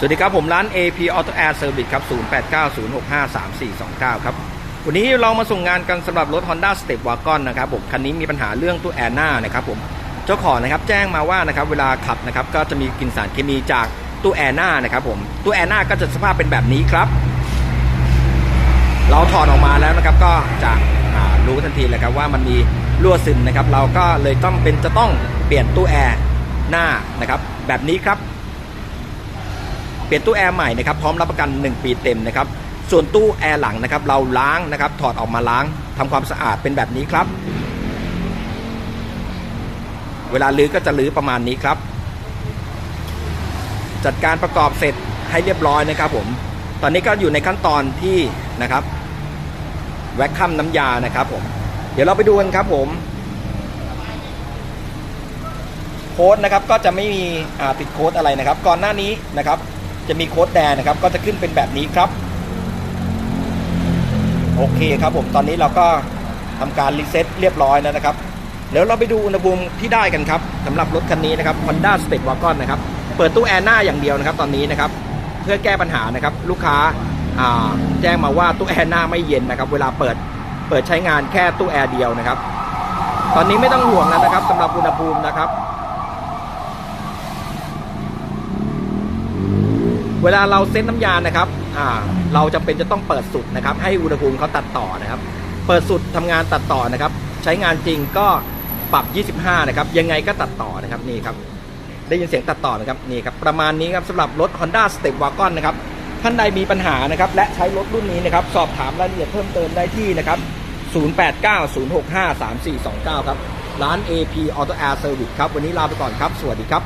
สวัสดีครับ ผมร้าน AP Auto Air Service ครับ 0890653429 ครับ วันนี้เรามาส่งงานกันสำหรับรถ Honda Step Wagon นะครับผมคันนี้มีปัญหาเรื่องตู้แอร์หน้านะครับผมเจ้าของนะครับแจ้งมาว่านะครับเวลาขับนะครับก็จะมีกลิ่นสารเคมีจากตู้แอร์หน้านะครับผมตู้แอร์หน้าก็จะสภาพเป็นแบบนี้ครับ เราถอดออกมาแล้วนะครับก็จะรู้ทันทีเลยครับว่ามันมีรั่วซึมนะครับ เราก็เลยต้องเป็นจะต้องเปลี่ยนตู้แอร์หน้านะครับ แบบนี้ครับ เปลี่ยนตู้แอร์ใหม่นะครับพร้อมรับประกัน 1 ปีเต็มนะครับส่วนตู้แอร์หลังนะครับเราล้างนะครับถอดออกมาล้างทำความสะอาดเป็นแบบนี้ครับ เวลาลื้อก็จะลื้อประมาณนี้ครับ จัดการประกอบเสร็จให้เรียบร้อยนะครับผมตอนนี้ก็อยู่ในขั้นตอนที่นะครับ แวคคัมน้ำยานะครับผมเดี๋ยวเราไปดูกันครับผมโค้ดนะครับก็จะไม่มีอ่าติดโค้ดอะไรนะครับ ก่อนหน้านี้นะครับ จะมีโค้ดแดงนะครับ ก็จะขึ้นเป็นแบบนี้ครับ โอเคครับผมตอนนี้เราก็ทำการรีเซ็ตเรียบร้อยแล้วนะครับเดี๋ยวเราไปดูอุณหภูมิที่ได้กันครับสำหรับรถคันนี้นะครับ Honda Step Wagon นะครับเปิดตู้แอร์หน้าอย่างเดียวนะครับ ตอนนี้นะครับ เพื่อแก้ปัญหานะครับ ลูกค้าาแจ้งมาว่าตู้แอร์หน้าไม่เย็นนะครับ เวลาเปิดเปิดใช้งานแค่ตู้แอร์เดียวนะครับ ตอนนี้ไม่ต้องห่วงแล้วนะครับสำหรับอุณหภูมินะครับ เวลาเราเซ็ตน้ำยานะครับอ่าเราจำเป็นจะต้องเปิดสุดนะครับ ให้อุณหภูมิเขาตัดต่อนะครับ เปิดสุดทำงานตัดต่อนะครับ ใช้งานจริงก็ปรับ 25 นะครับ ยังไงก็ตัดต่อนะครับนี่ครับ ได้ยินเสียงตัดต่อไหมครับนี่ครับประมาณนี้ครับสำหรับรถ Honda Step Wagon นะครับท่านใดมีปัญหานะครับและใช้รถรุ่นนี้นะครับ สอบถามรายละเอียดเพิ่มเติมได้ที่นะครับ 0890653429 ครับ ร้าน AP Auto Air Service ครับ วันนี้ลาไปก่อนครับ สวัสดีครับ